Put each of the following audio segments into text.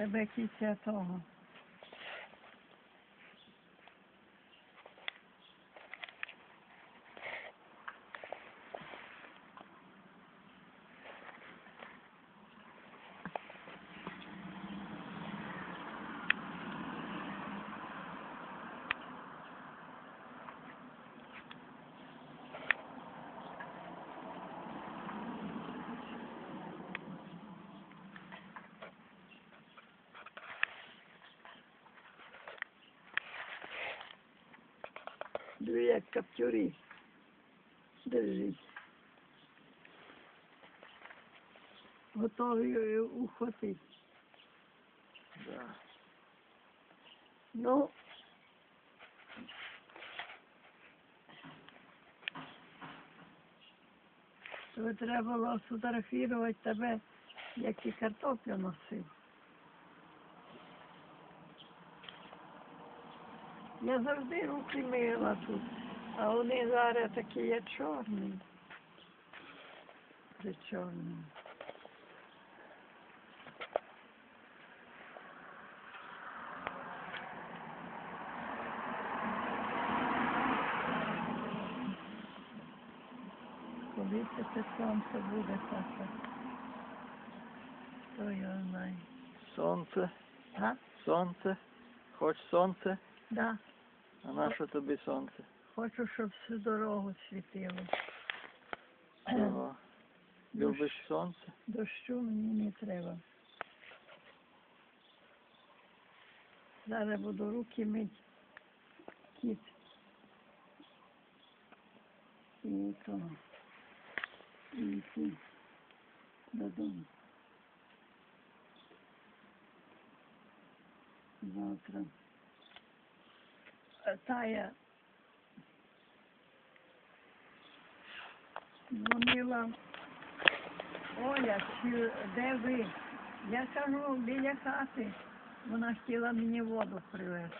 Тебе кінця того. Дві як каптюрі. Держіть. Готові е, ухватити. Да. Ну, то треба було сфотографувати тебе, як ти картоплю носив. Я завжди руки мила тут, а вони зараз такі є чорні. Це чорні. Коли це те сонце буде таке? Хто його знає? Сонце, А? сонце. Хоч сонце, Да. А на що тобі сонце? Хочу, щоб всю дорогу світило. Ого. Любиш сонце? Дощу мені не треба. Зараз буду руки мити. Кіт. І то. І йти додому. Завтра. Тая дзвонила Оля, чи де ви? Я кажу, біля хати. Вона хотіла мені воду привезти.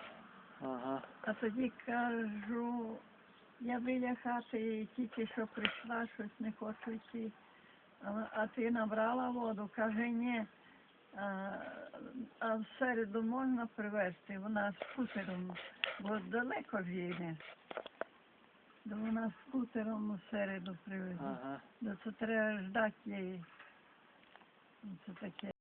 Ага. А тоді кажу, я біля хати і тільки що прийшла, щось не хочу йти. А, а ти набрала воду? Каже, ні. А, в середу можна привезти, вона скутером, бо далеко не. То вона скутером у середу привезе. Ага. Ну, це треба ждати її. Ну, Це таке.